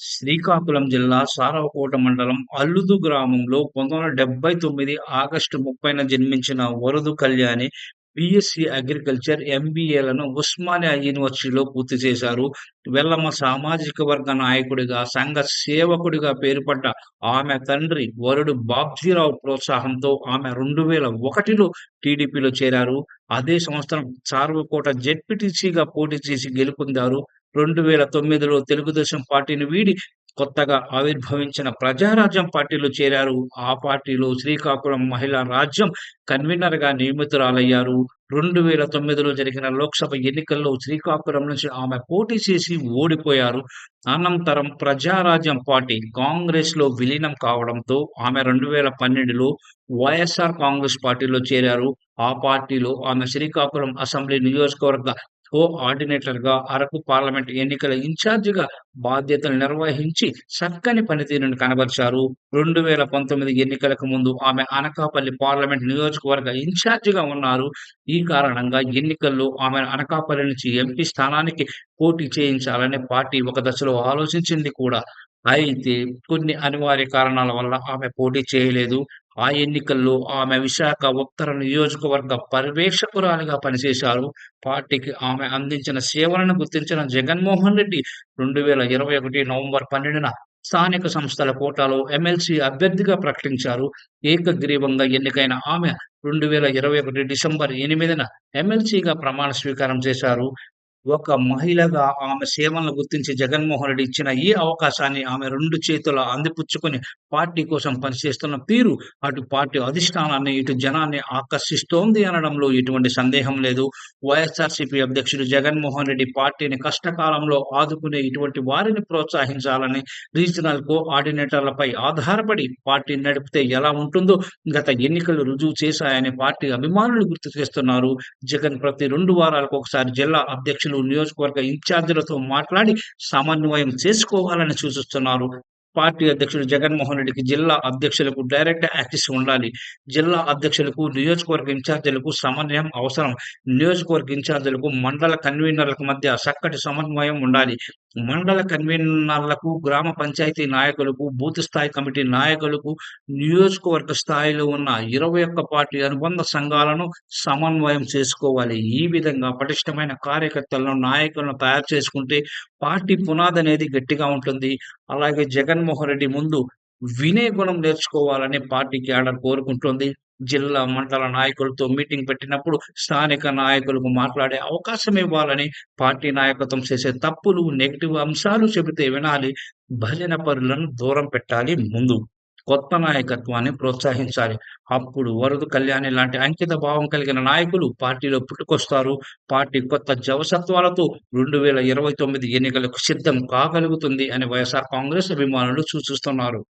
శ్రీకాకుళం జిల్లా సారవకోట మండలం అల్లుదు గ్రామంలో పంతొమ్మిది వందల డెబ్బై తొమ్మిది ఆగస్టు ముప్పైన జన్మించిన వరదు కళ్యాణి బిఎస్సి అగ్రికల్చర్ ఎంబీఏలను ఉస్మానియా యూనివర్సిటీలో పూర్తి చేశారు. వెల్లమ్మ సామాజిక వర్గ నాయకుడిగా సంఘ సేవకుడిగా పేరుపడ్డ ఆమె తండ్రి వరుడు బాబ్జీరావు ప్రోత్సాహంతో ఆమె రెండు వేల ఒకటిలో టీడీపీలో చేరారు. అదే సంవత్సరం సార్వకోట జెడ్పీటీసీగా పోటీ చేసి గెలుపొందారు. రెండు వేల తొమ్మిదిలో తెలుగుదేశం పార్టీని వీడి కొత్తగా ఆవిర్భవించిన ప్రజారాజ్యం పార్టీలో చేరారు. ఆ పార్టీలో శ్రీకాకుళం మహిళా రాజ్యం కన్వీనర్గా నియమితురాలయ్యారు. రెండు వేల తొమ్మిదిలో జరిగిన లోక్సభ ఎన్నికల్లో శ్రీకాకుళం నుంచి ఆమె పోటీ చేసి ఓడిపోయారు. అనంతరం ప్రజారాజ్యం పార్టీ కాంగ్రెస్లో విలీనం కావడంతో ఆమె రెండు వేల పన్నెండులో వైఎస్ఆర్ కాంగ్రెస్ పార్టీలో చేరారు. ఆ పార్టీలో ఆమె శ్రీకాకుళం అసెంబ్లీ నియోజకవర్గ కోఆర్డినేటర్గా అరకు పార్లమెంట్ ఎన్నికల ఇన్ఛార్జిగా బాధ్యతలు నిర్వహించి చక్కని పనితీరును కనబరిచారు. రెండు వేల పంతొమ్మిది ఎన్నికలకు ముందు ఆమె అనకాపల్లి పార్లమెంట్ నియోజకవర్గ ఇన్ఛార్జిగా ఉన్నారు. ఈ కారణంగా ఎన్నికల్లో ఆమె అనకాపల్లి నుంచి ఎంపీ స్థానానికి పోటీ చేయించాలని పార్టీ ఒక దశలో ఆలోచించింది కూడా. అయితే కొన్ని అనివార్య కారణాల వల్ల ఆమె పోటీ చేయలేదు. ఆ ఎన్నికల్లో ఆమె విశాఖ ఉత్తర నియోజకవర్గ పర్యవేక్షకురాలిగా పనిచేశారు. పార్టీకి ఆమె అందించిన సేవలను గుర్తించిన జగన్మోహన్ రెడ్డి రెండు వేల ఇరవై ఒకటి నవంబర్ పన్నెండున స్థానిక సంస్థల కోటాలో ఎమ్మెల్సీ అభ్యర్థిగా ప్రకటించారు. ఏకగ్రీవంగా ఎన్నికైన ఆమె రెండు వేల ఇరవై ఒకటి డిసెంబర్ ఎనిమిదిన ఎమ్మెల్సీగా ప్రమాణ స్వీకారం చేశారు. ఒక మహిళగా ఆమె సేవలను గుర్తించి జగన్మోహన్ రెడ్డి ఇచ్చిన ఈ అవకాశాన్ని ఆమె రెండు చేతుల అందిపుచ్చుకొని పార్టీ కోసం పనిచేస్తున్న తీరు అటు పార్టీ అధిష్టానాన్ని ఇటు జనాన్ని ఆకర్షిస్తోంది అనడంలో ఎటువంటి సందేహం లేదు. వైఎస్ఆర్సీపీ అధ్యక్షుడు జగన్మోహన్ రెడ్డి పార్టీని కష్టకాలంలో ఆదుకునే ఇటువంటి వారిని ప్రోత్సహించాలని రీజనల్ కోఆర్డినేటర్లపై ఆధారపడి పార్టీ నడిపితే ఎలా ఉంటుందో గత ఎన్నికలు రుజువు చేశాయని పార్టీ అభిమానులు గుర్తు చేస్తున్నారు. జగన్ ప్రతి రెండు వారాలకు ఒకసారి జిల్లా అధ్యక్షులు నియోజకవర్గ ఇన్ఛార్జీలతో మాట్లాడి సమన్వయం చేసుకోవాలని సూచిస్తున్నారు. పార్టీ అధ్యక్షుడు జగన్మోహన్ రెడ్డికి జిల్లా అధ్యక్షులకు డైరెక్ట్ యాక్సెస్ ఉండాలి. జిల్లా అధ్యక్షులకు నియోజకవర్గ ఇన్ఛార్జీలకు సమన్వయం అవసరం. నియోజకవర్గ ఇన్ఛార్జీలకు మండల కన్వీనర్లకు మధ్య చక్కటి సమన్వయం ఉండాలి. మండల కన్వీనర్లకు గ్రామ పంచాయతీ నాయకులకు బూత్ స్థాయి కమిటీ నాయకులకు నియోజకవర్గ స్థాయిలో ఉన్న ఇరవై ఒక్క పార్టీ అనుబంధ సంఘాలను సమన్వయం చేసుకోవాలి. ఈ విధంగా పటిష్టమైన కార్యకర్తలను నాయకులను తయారు చేసుకుంటే పార్టీ పునాది అనేది గట్టిగా ఉంటుంది. అలాగే జగన్మోహన్ రెడ్డి ముందు వినే గుణం నేర్చుకోవాలని పార్టీ క్యాడర్ కోరుకుంటుంది. జిల్లా మండల నాయకులతో మీటింగ్ పెట్టినప్పుడు స్థానిక నాయకులకు మాట్లాడే అవకాశం ఇవ్వాలని పార్టీ నాయకత్వం చేసే తప్పులు నెగిటివ్ అంశాలు చెబితే వినాలి. భజన పరులను దూరం పెట్టాలి ముందు. కొత్త నాయకత్వాన్ని ప్రోత్సహించాలి. అప్పుడు వరదు కళ్యాణి లాంటి అంకిత భావం కలిగిన నాయకులు పార్టీలో పుట్టుకొస్తారు. పార్టీ కొత్త జవసత్వాలతో రెండు వేల ఇరవై తొమ్మిది ఎన్నికలకు సిద్ధం కాగలుగుతుంది అని వైఎస్ఆర్ కాంగ్రెస్ అభిమానులు సూచిస్తున్నారు.